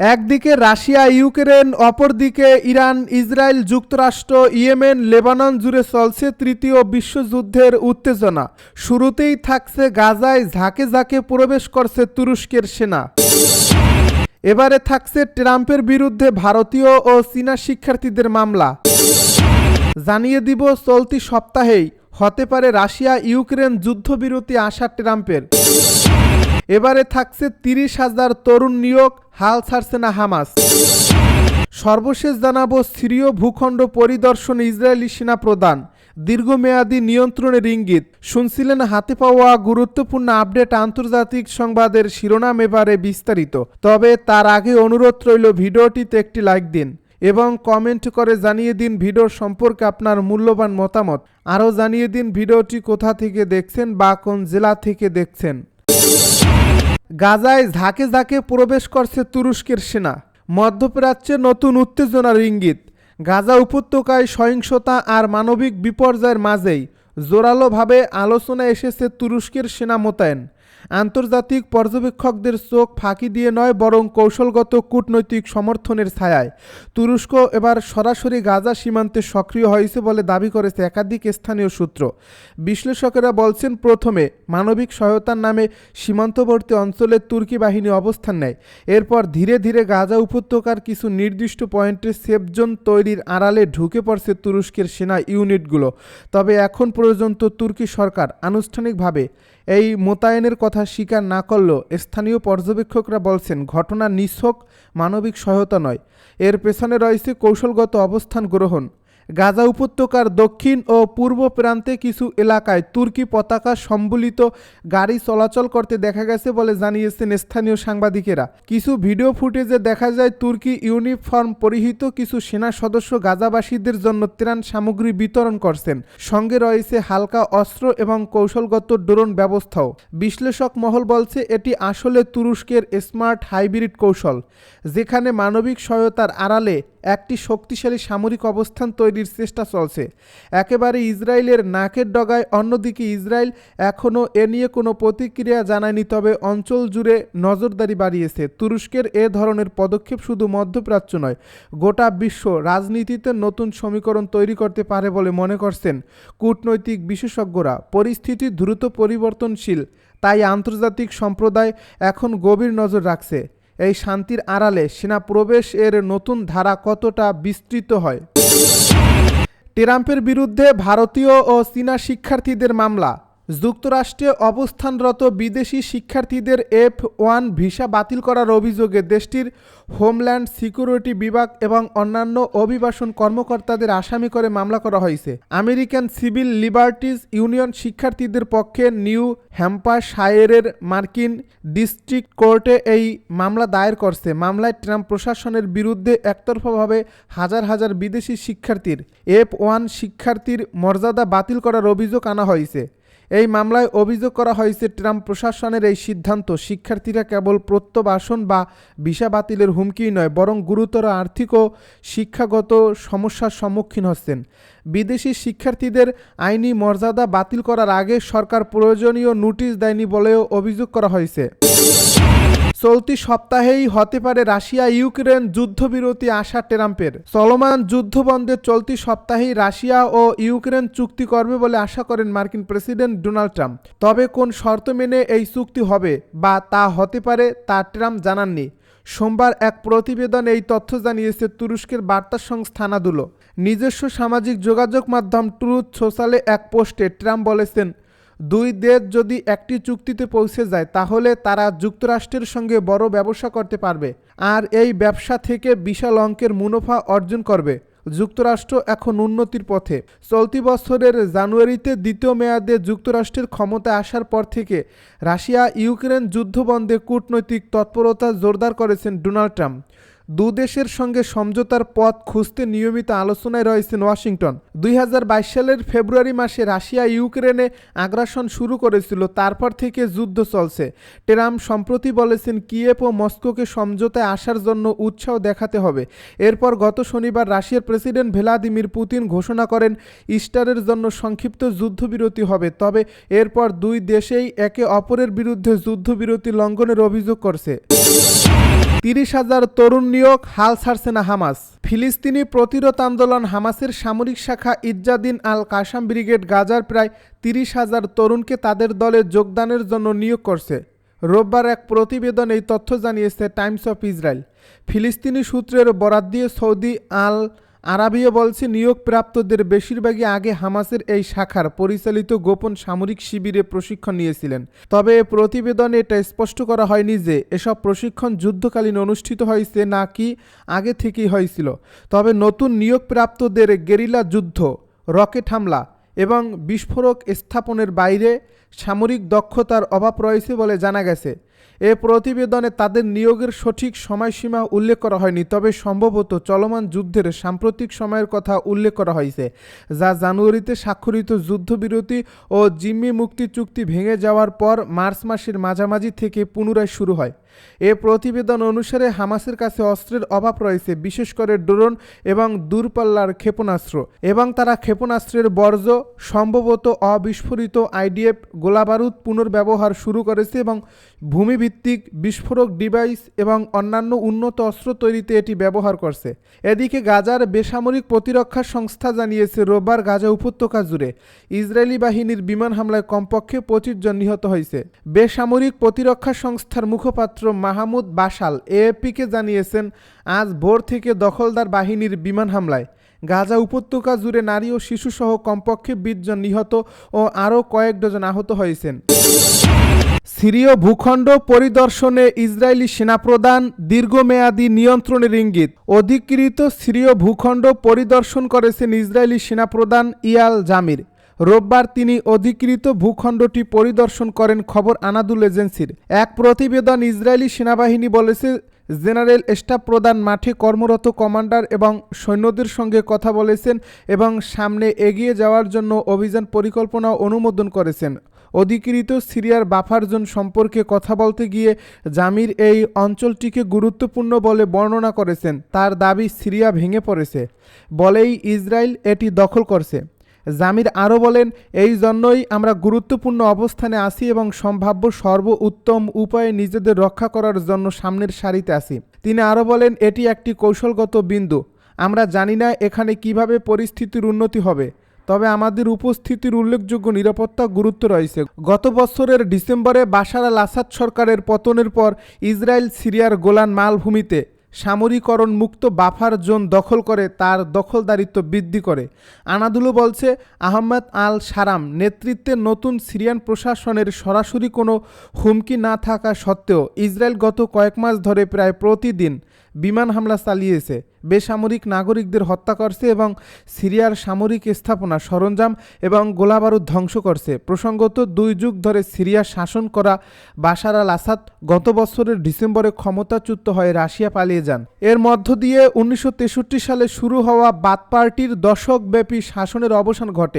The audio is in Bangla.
একদিকে রাশিয়া, ইউক্রেন, অপরদিকে ইরান, ইসরায়েল, যুক্তরাষ্ট্র, ইয়েমেন, লেবানন জুড়ে চলছে তৃতীয় বিশ্বযুদ্ধের উত্তেজনা। শুরুতেই থাকছে গাজায় ঝাঁকে ঝাঁকে প্রবেশ করছে তুরস্কের সেনা। এবারে থাকছে ট্রাম্পের বিরুদ্ধে ভারতীয় ও চীনা শিক্ষার্থীদের মামলা। জানিয়ে দিব, চলতি সপ্তাহেই হতে পারে রাশিয়া ইউক্রেন যুদ্ধবিরতি আসা ট্রাম্পের। এবারে থাকছে তিরিশ হাজার তরুণ নিয়োগ, হাল ছাড়ছে না হামাস। সর্বশেষ জানাব সিরীয় ভূখণ্ড পরিদর্শন ইসরায়েলি সেনা প্রদান দীর্ঘমেয়াদী নিয়ন্ত্রণের ইঙ্গিত শুনছিলেন হাতে পাওয়া গুরুত্বপূর্ণ আপডেট আন্তর্জাতিক সংবাদের শিরোনাম এবারে বিস্তারিত। তবে তার আগে অনুরোধ রইল ভিডিওটিতে একটি লাইক দিন এবং কমেন্ট করে জানিয়ে দিন ভিডিও সম্পর্কে আপনার মূল্যবান মতামত। আরও জানিয়ে দিন ভিডিওটি কোথা থেকে দেখছেন বা কোন জেলা থেকে দেখছেন। গাজায় ঝাঁকে ঝাঁকে প্রবেশ করছে তুরস্কের সেনা। মধ্যপ্রাচ্যে নতুন উত্তেজনার ইঙ্গিত। গাজা উপত্যকায় সহিংসতা আর মানবিক বিপর্যয়ের মাঝেই জোরালোভাবে আলোচনা এসেছে তুরস্কের সেনা মোতায়েন। আন্তর্জাতিক পর্যবেক্ষকদের চোখ ফাঁকি দিয়ে নয়, বরং কৌশলগত কূটনৈতিক সমর্থনের ছায়ায়। তুরস্ক এবার সরাসরি গাজা সীমান্তে সক্রিয় হয়েছে বলে দাবি করেছে একাধিক স্থানীয় সূত্র। বিশ্লেষকেরা বলছেন, প্রথমে মানবিক সহায়তার নামে সীমান্তবর্তী অঞ্চলে তুর্কি বাহিনী অবস্থান নেয়। এরপর ধীরে ধীরে গাজা উপত্যকার কিছু নির্দিষ্ট পয়েন্টে সেফজোন তৈরির আড়ালে ঢুকে পড়ছে তুরস্কের সেনা ইউনিটগুলো। তবে এখন পর্যন্ত তুর্কি সরকার আনুষ্ঠানিকভাবে এই মোতায়েনের কথা স্বীকার না করলেও স্থানীয় পর্যবেক্ষকরা বলছেন, ঘটনা নিছক মানবিক সহায়তা নয়। এর পেছনে রয়েছে কৌশলগত অবস্থান গ্রহণ। গাজা উপত্যকার দক্ষিণ ও পূর্ব প্রান্তে কিছু এলাকায় তুর্কি পতাকা সম্বলিত গাড়ি চলাচল করতে দেখা গেছে বলে জানিয়েছেন স্থানীয় সাংবাদিকেরা। কিছু ভিডিও ফুটেজে দেখা যায় তুর্কি ইউনিফর্ম পরিহিত কিছু সেনা সদস্য গাজাবাসীদের জন্য ত্রাণ সামগ্রী বিতরণ করছেন। সঙ্গে রয়েছে হালকা অস্ত্র এবং কৌশলগত ড্রোন ব্যবস্থাও। বিশ্লেষক মহল বলছে, এটি আসলে তুরস্কের স্মার্ট হাইব্রিড কৌশল, যেখানে মানবিক সহায়তার আড়ালে একটি শক্তিশালী সামরিক অবস্থান তৈরির চেষ্টা চলছে। একেবারে ইসরায়েলের নাকের ডগায়, অন্যদিকে ইসরায়েল এখনও এ নিয়ে কোনো প্রতিক্রিয়া জানায়নি, তবে অঞ্চল জুড়ে নজরদারি বাড়িয়েছে। তুরস্কের এ ধরনের পদক্ষেপ শুধু মধ্যপ্রাচ্য নয়, গোটা বিশ্ব রাজনীতিতে নতুন সমীকরণ তৈরি করতে পারে বলে মনে করছেন কূটনৈতিক বিশেষজ্ঞরা। পরিস্থিতি দ্রুত পরিবর্তনশীল, তাই আন্তর্জাতিক সম্প্রদায় এখন গভীর নজর রাখছে। এই শান্তির আড়ালে সেনা প্রবেশ এর নতুন ধারা কতটা বিস্তৃত হয়? ট্রাম্পের বিরুদ্ধে ভারতীয় ও চীনা শিক্ষার্থীদের মামলা। যুক্তরাষ্ট্রে অবস্থানরত বিদেশি শিক্ষার্থীদের এফ ওয়ান ভিসা বাতিল করার অভিযোগে দেশটির হোমল্যান্ড সিকিউরিটি বিভাগ এবং অন্যান্য অভিবাসন কর্মকর্তাদের আসামি করে মামলা করা হয়েছে। আমেরিকান সিভিল লিবার্টিজ ইউনিয়ন শিক্ষার্থীদের পক্ষে নিউ হ্যাম্পাশায়ারের মার্কিন ডিস্ট্রিক্ট কোর্টে এই মামলা দায়ের করছে। মামলায় ট্রাম্প প্রশাসনের বিরুদ্ধে একতরফাভাবে হাজার হাজার বিদেশি শিক্ষার্থীর এফ ওয়ান শিক্ষার্থীর মর্যাদা বাতিল করার অভিযোগ আনা হয়েছে। এই মামলায় অভিযোগ করা হয়েছে ট্রাম্প প্রশাসনের এই সিদ্ধান্ত। শিক্ষার্থীরা কেবল প্রত্যবাসন বা ভিসা বাতিলের হুমকি নয়, বরং গুরুতর আর্থিক ও শিক্ষাগত সমস্যার সম্মুখীন হচ্ছেন। বিদেশি শিক্ষার্থীদের আইনি মর্যাদা বাতিল করার আগে সরকার প্রয়োজনীয় নোটিশ দেয়নি বলেও অভিযোগ করা হয়েছে। চলতি সপ্তাহেই হতে পারে রাশিয়া ইউক্রেন যুদ্ধবিরতি আশা ট্রাম্পের। চলমান যুদ্ধ বন্ধের চলতি সপ্তাহেই রাশিয়া ও ইউক্রেন চুক্তি করবে বলে আশা করেন মার্কিন প্রেসিডেন্ট ডোনাল্ড ট্রাম্প। তবে কোন শর্ত মেনে এই চুক্তি হবে বা তা হতে পারে তা ট্রাম্প জানাননি। সোমবার এক প্রতিবেদন এই তথ্য জানিয়েছে তুরস্কের বার্তা সংস্থা আনাদুলো নিজস্ব সামাজিক যোগাযোগ মাধ্যম ট্রুথ সোশ্যালে এক পোস্টে ট্রাম্প বলেছেন দুই দেশ যদি একটি চুক্তিতে পৌঁছে যায়, তাহলে তারা যুক্তরাষ্ট্রের সঙ্গে বড় ব্যবসা করতে পারবে আর এই ব্যবসা থেকে বিশাল অঙ্কের মুনাফা অর্জন করবে। যুক্তরাষ্ট্র এখন উন্নতির পথে। চলতি বছরের জানুয়ারিতে দ্বিতীয় মেয়াদে যুক্তরাষ্ট্রের ক্ষমতা আসার পর থেকে রাশিয়া ইউক্রেন যুদ্ধবন্ধে কূটনৈতিক তৎপরতা জোরদার করেছেন ডোনাল্ড ট্রাম্প। দু দেশের সঙ্গে সমঝোতার পথ খুঁজতে নিয়মিত আলোচনায় রয়েছেন ওয়াশিংটন। দুই হাজার বাইশ সালের ফেব্রুয়ারি মাসে রাশিয়া ইউক্রেনে আগ্রাসন শুরু করেছিল, তারপর থেকে যুদ্ধ চলছে। ট্রাম্প সম্প্রতি বলেছেন, কিয়েভ ও মস্কোকে সমঝোতায় আসার জন্য উৎসাহ দেখাতে হবে। এরপর গত শনিবার রাশিয়ার প্রেসিডেন্ট ভ্লাদিমির পুতিন ঘোষণা করেন, ইস্টারের জন্য সংক্ষিপ্ত যুদ্ধবিরতি হবে। তবে এরপর দুই দেশেই একে অপরের বিরুদ্ধে যুদ্ধবিরতি লঙ্ঘনের অভিযোগ করছে। তিরিশ হাজার তরুণ নিয়োগ হাল ছাড়ছে না হামাস। ফিলিস্তিনি প্রতিরোধ আন্দোলন হামাসের সামরিক শাখা ইজ্জাদিন আল কাসাম ব্রিগেড গাজার প্রায় তিরিশ হাজার তরুণকে তাদের দলে যোগদানের জন্য নিয়োগ করছে। রোববার এক প্রতিবেদন এই তথ্য জানিয়েছে টাইমস অফ ইসরায়েল। ফিলিস্তিনি সূত্রের বরাদ্দ দিয়ে সৌদি আল আরাবিয়া বলছে, নিয়োগপ্রাপ্তদের বেশিরভাগই আগে হামাসের এই শাখার পরিচালিত গোপন সামরিক শিবিরে প্রশিক্ষণ নিয়েছিলেন। তবে প্রতিবেদনে এটা স্পষ্ট করা হয়নি যে এসব প্রশিক্ষণ যুদ্ধকালীন অনুষ্ঠিত হয়েছে নাকি আগে থেকেই হয়েছিল। তবে নতুন নিয়োগপ্রাপ্তদের গেরিলা যুদ্ধ, রকেট হামলা এবং বিস্ফোরক স্থাপনের বাইরে সামরিক দক্ষতার অভাব রয়েছে বলে জানা গেছে। এ প্রতিবেদনে তাদের নিয়োগের সঠিক সময়সীমা উল্লেখ করা হয়নি, তবে সম্ভবত চলমান যুদ্ধের সাম্প্রতিক সময়ের কথা উল্লেখ করা হয়েছে, যা জানুয়ারিতে স্বাক্ষরিত যুদ্ধবিরতি ও জিম্মি মুক্তি চুক্তি ভেঙে যাওয়ার পর মার্চ মাসের মাঝামাঝি থেকে পুনরায় শুরু হয়। এ প্রতিবেদন অনুসারে হামাসের কাছে অস্ত্রের অভাব রয়েছে, বিশেষ করে ড্রোন এবং দূরপাল্লার ক্ষেপণাস্ত্র এবং তারা ক্ষেপণাস্ত্রের বর্জ্য, সম্ভবত অবিস্ফোরিত আইডিএফ, গোলাবারুদ পুনর্ব্যবহার শুরু করেছে এবং ভূমিভিত্তিক বিস্ফোরক ডিভাইস এবং অন্যান্য উন্নত অস্ত্র তৈরিতে এটি ব্যবহার করছে। এদিকে গাজার বেসামরিক প্রতিরক্ষা সংস্থা জানিয়েছে, রোববার গাজা উপত্যকা জুড়ে ইসরায়েলি বাহিনীর বিমান হামলায় কমপক্ষে পঁচিশ জন নিহত হয়েছে। বেসামরিক প্রতিরক্ষা সংস্থার মুখপাত্র মাহমুদ বাসাল এএপিকে জানিয়েছেন, আজ ভোর থেকে দখলদার বাহিনীর বিমান হামলায়। গাজা উপত্যকা জুড়ে নারী ও শিশুসহ কমপক্ষে বিশ জন নিহত ও আরও কয়েক ডজন আহত হয়েছেন। সিরীয় ভূখণ্ড পরিদর্শনে ইসরায়েলি সেনাপ্রধান দীর্ঘমেয়াদী নিয়ন্ত্রণের ইঙ্গিত অধিকৃত সিরীয় ভূখণ্ড পরিদর্শন করেছেন ইসরায়েলি সেনাপ্রধান ইয়াল জামির। রোববার তিনি অধিকৃত ভূখণ্ডটি পরিদর্শন করেন খবর আনাদুল এজেন্সির। এক প্রতিবেদন ইসরায়েলি সেনাবাহিনী বলেছে, জেনারেল স্টাফ প্রধান মাঠে কর্মরত কমান্ডার এবং সৈন্যদের সঙ্গে কথা বলেছেন এবং সামনে এগিয়ে যাওয়ার জন্য অভিযান পরিকল্পনা অনুমোদন করেছেন। অধিকৃত সিরিয়ার বাফার জোন সম্পর্কে কথা বলতে গিয়ে জামির এই অঞ্চলটিকে গুরুত্বপূর্ণ বলে বর্ণনা করেছেন। তার দাবি সিরিয়া ভেঙে পড়েছে। বলেই ইসরায়েল এটি দখল করছে। জামির আরও বলেন, এই জন্যই আমরা গুরুত্বপূর্ণ অবস্থানে আসি এবং সম্ভাব্য সর্ব উত্তম উপায়ে নিজেদের রক্ষা করার জন্য সামনের সারিতে আসি তিনি আরও বলেন, এটি একটি কৌশলগত বিন্দু। আমরা জানি না এখানে কীভাবে পরিস্থিতির উন্নতি হবে। তবে আমাদের উপস্থিতির উল্লেখযোগ্য নিরাপত্তা গুরুত্ব রয়েছে। গত বছরের ডিসেম্বরে বাশার আল আসাদ সরকারের পতনের পর ইসরায়েল সিরিয়ার গোলান মালভূমিতে সামরিকরণ মুক্ত বাফার জোন দখল করে, তার দখলদারিত্ব বৃদ্ধি করে। আনাদুলু বলছে আহমেদ আল সারাম নেতৃত্বে নতুন সিরিয়ান প্রশাসনের সরাসরি কোনো হুমকি না থাকা সত্ত্বেও ইসরায়েল গত কয়েক মাস ধরে প্রায় প্রতিদিন বিমান হামলা চালিয়েছে। বেসামরিক নাগরিকদের হত্যা করছে এবং সিরিয়ার সামরিক স্থাপনা সরঞ্জাম এবং গোলাবারুদ ধ্বংস করছে। প্রসঙ্গত, দুই যুগ ধরে সিরিয়া শাসন করা বাশার আল আসাদ গত বছরের ডিসেম্বরে ক্ষমতাচ্যুত হয়ে রাশিয়া পালিয়ে যান। এর মধ্য দিয়ে উনিশশো তেষট্টি সালে শুরু হওয়া বাদ পার্টির দশকব্যাপী শাসনের অবসান ঘটে।